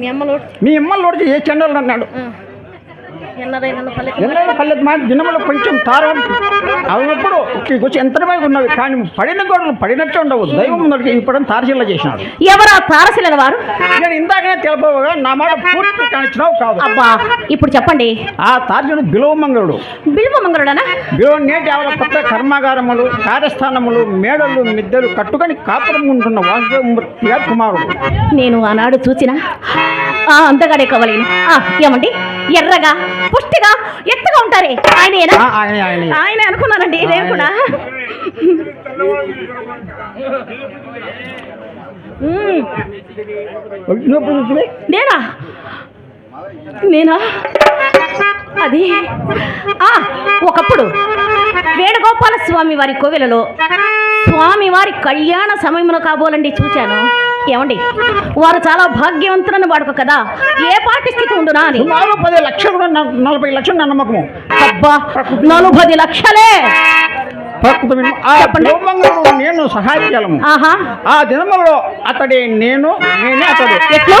మీ అమ్మ లోడ్ మీ అమ్మ లోడ్ ఏ చెండాలని అన్నాడు. ఎన్నైనా పల్లెది మా దినములు కొంచెం తారం. అవునప్పుడు ఎంతమై ఉన్నవి? కానీ పడిన గోడలు పడినట్టు ఉండవు. దైవం ముందరికి ఇప్పుడు తారశీల చేసినాడు. ఎవరా తారసిల వారు? నేను ఇందాకనే తెలుపగా నా మాట పూర్తి కానిచ్చినావు కాదు. అబ్బా ఇప్పుడు చెప్పండి. ఆ బిలువమంగళుడు బిల్వ మంగళుడనా? బిలువ నేటి ఆవిడ కొత్త కర్మాగారములు కార్యస్థానములు మేడలు మిద్దెలు కట్టుకొని కాపురం ఉంటున్న వాసుదేవమూర్తి గారి కుమారుడు. నేను ఆనాడు చూచిన ఆ అంతగాడే కవలేను. ఆ, ఏమండి? ఎర్రగా పుష్టిగా ఎత్తుగా ఉంటారే. ఆయన ఆయన. అనుకున్నానండి నేను కూడా. నేనా నేనా? అది? ఆ, ఒకప్పుడు వేణుగోపాల స్వామి వారి కోవెలలో స్వామి వారి కళ్యాణ సమయంలో కాబోలండి చూశాను ఏమండి? వారు చాలా భాగ్యవంతులని వాడుకో కదా? ఏ పాటి స్థితి ఉండునా అని? పది లక్షలు కూడా నలభై లక్షలు నమ్మకము. అబ్బా నలభై లక్షలే! నేను సహాయకులము ఆహా. ఆ దినములో అతడే నేను నేనే అతడు. ఎట్లు?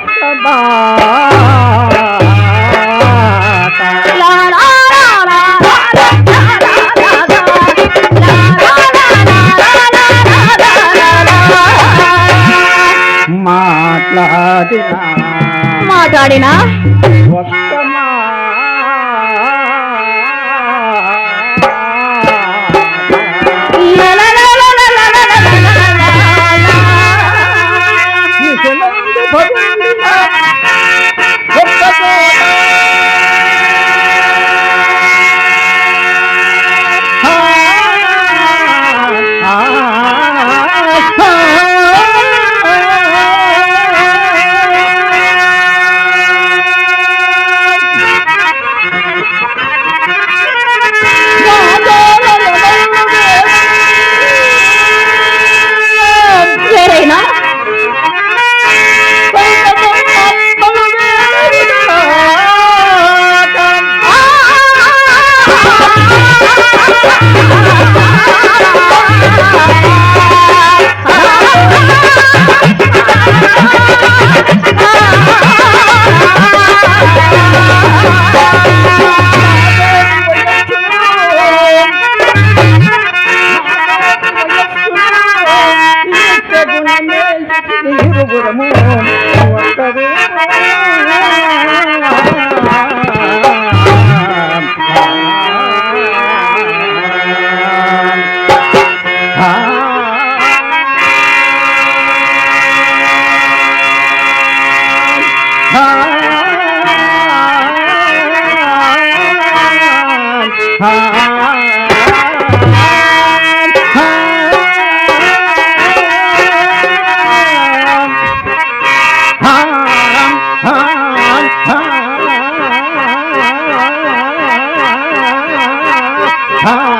হা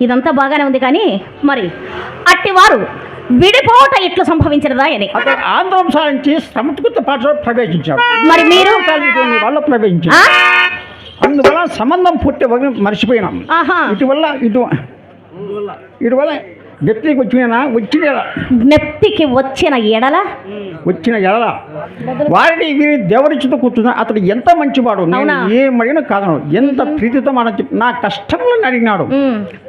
ఇదంతా బాగానే ఉంది కానీ మరి అట్టివారు విడిపోవట ఎట్లు సంభవించినదా అని. ఆంధ్రం సాధించి సంస్కృత పాఠశాల ప్రవేశించాడు మరి మీరు? ప్రవేశించాడు ఆ? అందువల్ల సంబంధం పుట్టి మర్చిపోయినాం. ఇటువల్ల ఇటు ఇటువల్ల వ్యక్తికి వచ్చిన వచ్చిన ఎడ నెప్తికి వచ్చిన ఎడల? వచ్చిన ఎడల. వారిని వీరి దేవరిచుతో కూర్చున్నా అతడు ఎంత మంచివాడు నేను అవునా? ఏం అడిగినా కాదను ఎంత ప్రీతితో మాట చెప్పి నా కష్టములను అడిగినాడు.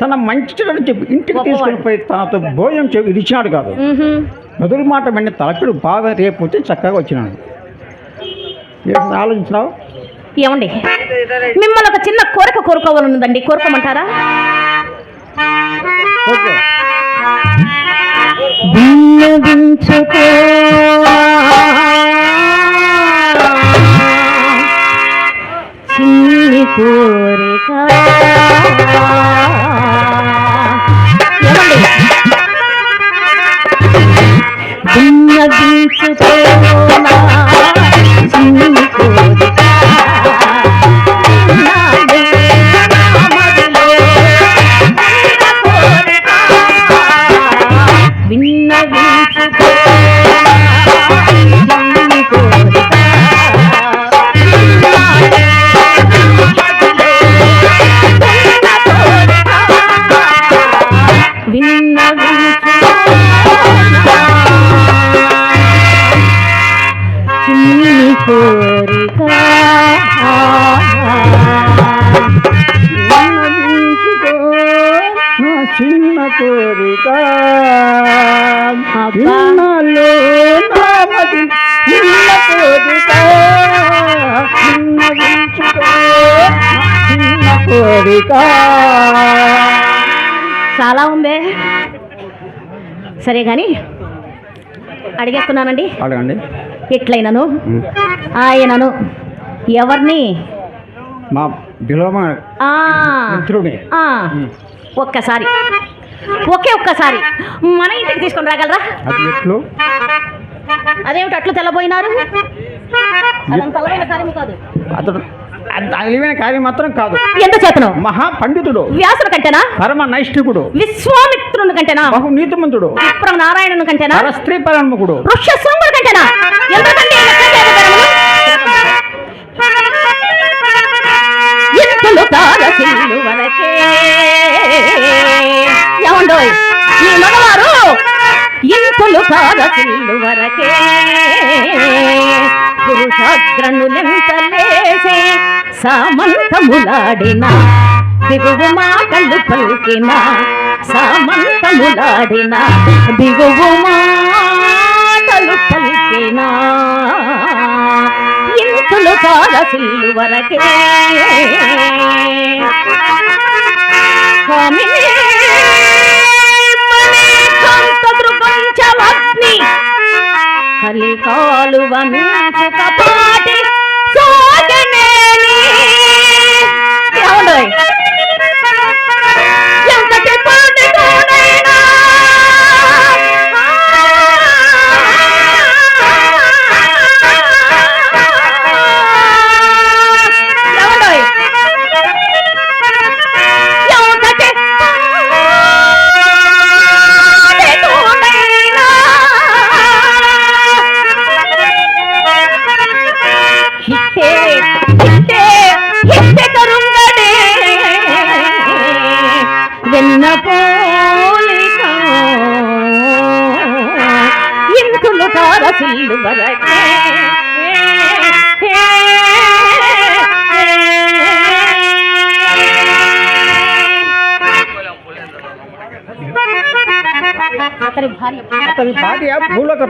తన మంచి చెడుని చెప్పి ఇంటికి. తీసుకొని పోయి తనతో భోజనం చెప్పి ఇచ్చినాడు కాదు. బదులు మాట వెంటనే తలపిడు బాగా రేపు వచ్చి చక్కగా వచ్చినాడు. ఆలోచించినావు? ఏమండి? మిమ్మల్ని ఒక చిన్న కోరిక కోరుకోవాలన్నదండి కోరుకోమంటారా? చాలా ఉందే. సరే కానీ అడిగేస్తున్నానండి. అడగండి. ఎట్లయినను? ఆయనను ఎవరిని? మా మిత్రుని ఒక్కసారి. ఒకే ఒక్కసారి మన ఇంటికి తీసుకొని రాగలరా? అదేమిటి అట్లు తెల్లబోయినారు? అలవైన కార్యం మాత్రం కాదు. ఎంత చేతను? మహా పండితుడు వ్యాసుల కంటేనా? పరమ నైష్ఠికుడు విశ్వామిత్రుని కంటేనా? బహు నీతిమంతుడు విప్రం నారాయణుని కంటేనా? స్త్రీ పరముకుడు వృక్ష శృంగుడి కంటేనా? ఇంతలు తారసిల్లు వరకే. ఏమండోయ్? ఈ మగవారు ఇంపులు తారసిల్లు వరకే. పురుషాగ్రనులెంతలేసే సామంతములాడిన దిగువు మాటలు పలికిన సామంతములాడిన దిగువు మాటలు పలికిన ఇంపులు కాలసిల్లు వరకే. స్వామి కలికాలువ మించుక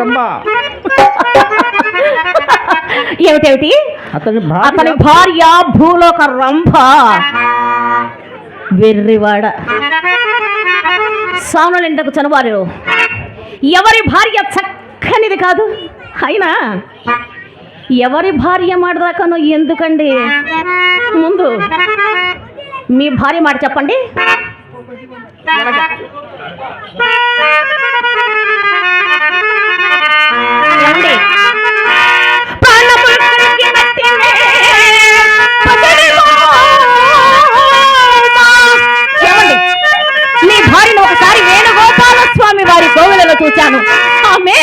రంభ ఏమిటేమిటి? అతని అతని భార్య భూలోక రంభ. వెర్రివాడ. సానులెండకు చనువారు. ఎవరి భార్య చక్కనిది కాదు? అయినా ఎవరి భార్య మాట దాకాను ఎందుకండి? ముందు మీ భార్య మాట చెప్పండి. భార్యను ఒకసారి వేణుగోపాల స్వామి వారి గోవులను చూచాను. ఆమె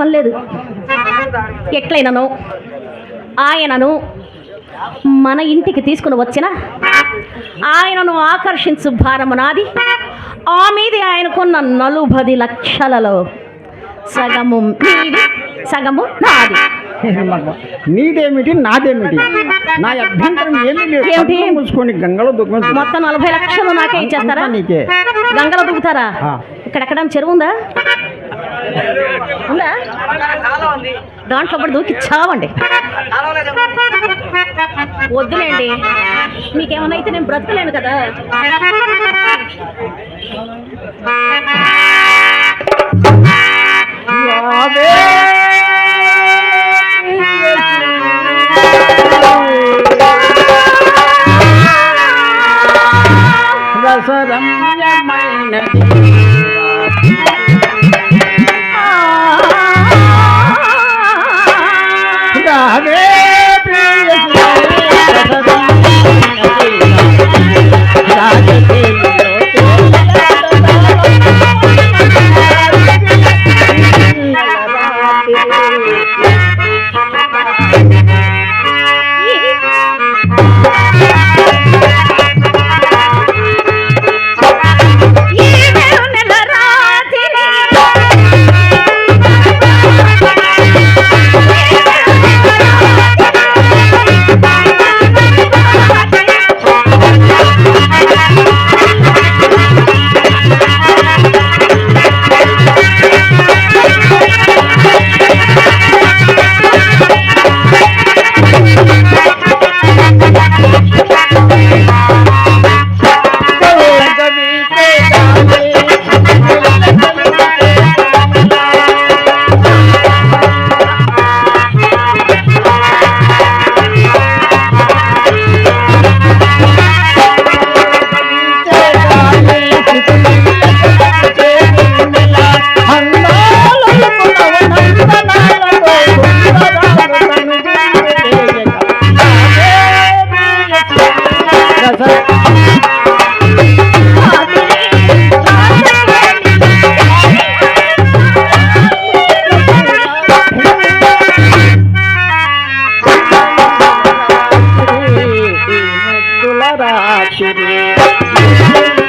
పని లేదు ఎట్లయినను? ఆయనను మన ఇంటికి తీసుకుని వచ్చిన ఆయనను ఆకర్షించు భారము నాది. ఆ మీద ఆయనకున్న నలుబది లక్షలలో సగము సగము నాది. నీదేమిటి నాదేమిటి? నా అభ్యంతరం ఏమీ లేదు. మూసుకొని గంగలో దుఃఖం మొత్తం నలభై లక్షలు నాకే ఇచ్చేస్తారా? నీకే. గంగలో ఆ. ఇక్కడెక్కడ చెరువు ఉందా? ఉందా? దాంట్లో పడి దూకి చావండి. వద్దులేండి. మీకేమన్నా అయితే నేను బ్రతకలేను కదా. యావే! ரம்யமான Thank you.